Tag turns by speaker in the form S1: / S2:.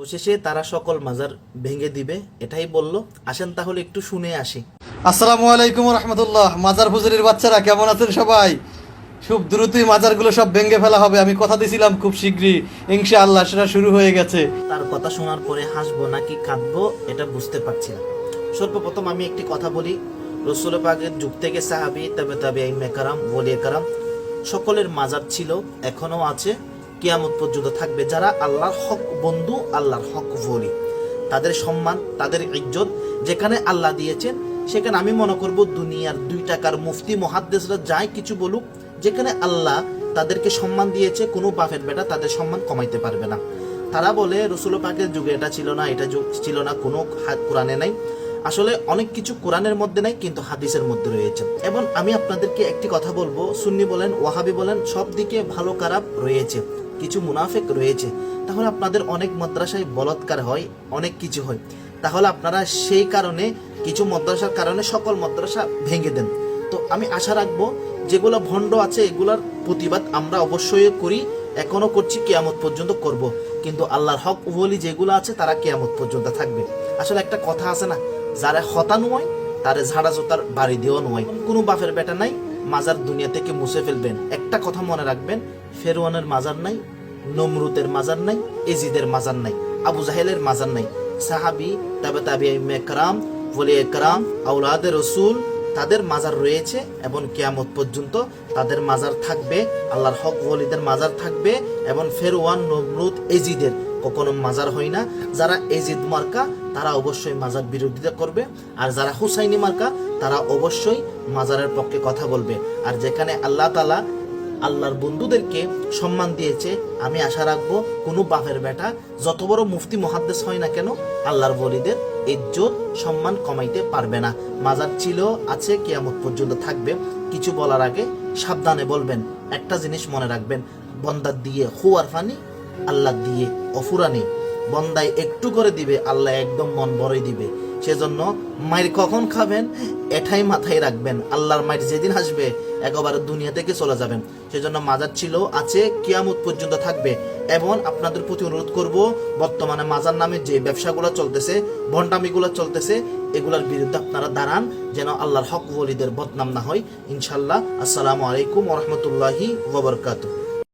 S1: অবশেষে তারা সকল মাজার ভেঙে দিবে এটাই বলল। আসেন তাহলে একটু শুনে আসি।
S2: আসসালামু আলাইকুম রহমতুল্লাহ। মাজার ফুজুরির বাচ্চারা কেমন আছেন সবাই? খুব দ্রুতই মাজারগুলো সব ভেঙে ফেলা হবে আমি কথা দিছিলাম খুব শীঘ্রই। ইনশাআল্লাহ সেটা শুরু হয়ে গেছে।
S1: তার কথা শোনার পরে হাসবো নাকি কাঁদবো এটা বুঝতে পারছি না। সর্বপ্রথম আমি একটি কথা বলি। রসুল পাকের যুগ থেকে সাহাবি তবে তবে মেকারাম ওলিয়ে কারাম সকলের মাজার ছিল এখনও আছে। কিয়ামত পর্যন্ত থাকবে যারা আল্লাহর হক বন্ধু, আল্লাহর হক বলি। তাদের সম্মান, তাদের ইজ্জত যেখানে আল্লাহ দিয়েছেন, সেখানে আমি মনে করব দুনিয়ার দুই টাকার মুফতি মহাদ্দেশরা যাই কিছু বলুক, যেখানে আল্লাহ তাদেরকে সম্মান দিয়েছে, কোনো বাপের বেটা তাদের সম্মান কমাইতে পারবে না। তারা বলে, রসুল পাকের যুগে এটা ছিল না, এটা যুগ ছিল না, কোনো কোরআনে নাই। আসলে অনেক কিছু কোরআনের মধ্যে নাই, কিন্তু হাদিসের মধ্যে রয়েছে। এবং আমি আপনাদেরকে একটি কথা বলব, সুন্নি বলেন, ওয়াহাবি বলেন, সব দিকে ভালো খারাপ রয়েছে। কিছু মুনাফেক রয়েছে, তাহলে আপনাদের অনেক মাদ্রাসায় বলৎকার হয়, অনেক কিছু হয়। তাহলে আপনারা সেই কারণে, কিছু মাদ্রাসার কারণে সকল মাদ্রাসা ভেঙে দেন। তো আমি আশা রাখব, যেগুলো ভণ্ড আছে, এগুলার প্রতিবাদ আমরা অবশ্যই করি এখনও করছি, কেয়ামত পর্যন্ত করব। কিন্তু আল্লাহর হক ওলি যেগুলো আছে, তারা কেয়ামত পর্যন্ত থাকবে। আসলে একটা কথা আছে না, যারা হতানু হয় তারে ঝাড়া জোতার বাড়ি দিয়েও নয় কোনো বাপের বেটা নাই, মাজার দুনিয়া থেকে মুছে ফেলবেন। একটা কথা মনে রাখবেন ফেরওয়ানের মাজার নাই নমরুতের মাজার নাই, এজিদের মাজার নাই, আবু জাহেলের মাজার নাই। সাহাবি তবে তাবি মেকরাম বলে একরাম আউলাদের রসুল, তাদের মাজার রয়েছে এবং কেয়ামত পর্যন্ত তাদের মাজার থাকবে, আল্লাহর হক ওলিদের মাজার থাকবে এবং ফেরওয়ান, নমরুদ, এজিদের কখনো মাজার হয় না। যারা এজিদ মার্কা, তারা অবশ্যই মাজার বিরোধিতা করবে। আর যারা হুসাইনি মার্কা, তারা অবশ্যই মাজারের পক্ষে কথা বলবে। আর যেখানে আল্লাহ তালা আল্লাহর বন্ধুদেরকে সম্মান দিয়েছে। আমি আশা রাখব কোনো বাপের বেটা যত বড় মুফতি মহাদ্দেশ হয় না কেন, আল্লাহর বলিদের ইজ্জত, সম্মান কমাইতে পারবে না। মাজার ছিল, আছে, কিয়ামত পর্যন্ত থাকবে। কিছু বলার আগে সাবধানে বলবেন, একটা জিনিস মনে রাখবেন বন্দার দিয়ে হুয়ার ফানি আল্লাহ দিয়ে, অফুরানি। বন্দায় একটু করে দিবে, আল্লাহ একদম মন বড়ই দিবে। সেজন্য মায়ের কখন খাবেন? এটাই মাথায় রাখবেন। আল্লাহর মায়ের যেদিন আসবে, একেবারে দুনিয়া থেকে চলে যাবেন। সেজন্য মাজার ছিল, আছে, কিয়ামত পর্যন্ত থাকবে। এবং আপনাদের প্রতি অনুরোধ করব, বর্তমানে মাজার নামে যে ব্যবসাগুলো চলতেছে, ভণ্ডামিগুলো চলতেছে, এগুলোর বিরুদ্ধে আপনারা দাঁড়ান, যেন আল্লাহর হক ওলিদের বদনাম না হয়। ইনশাল্লাহ আসসালামু আলাইকুম ওরহমতুল্লাহি ওবরকাতুহ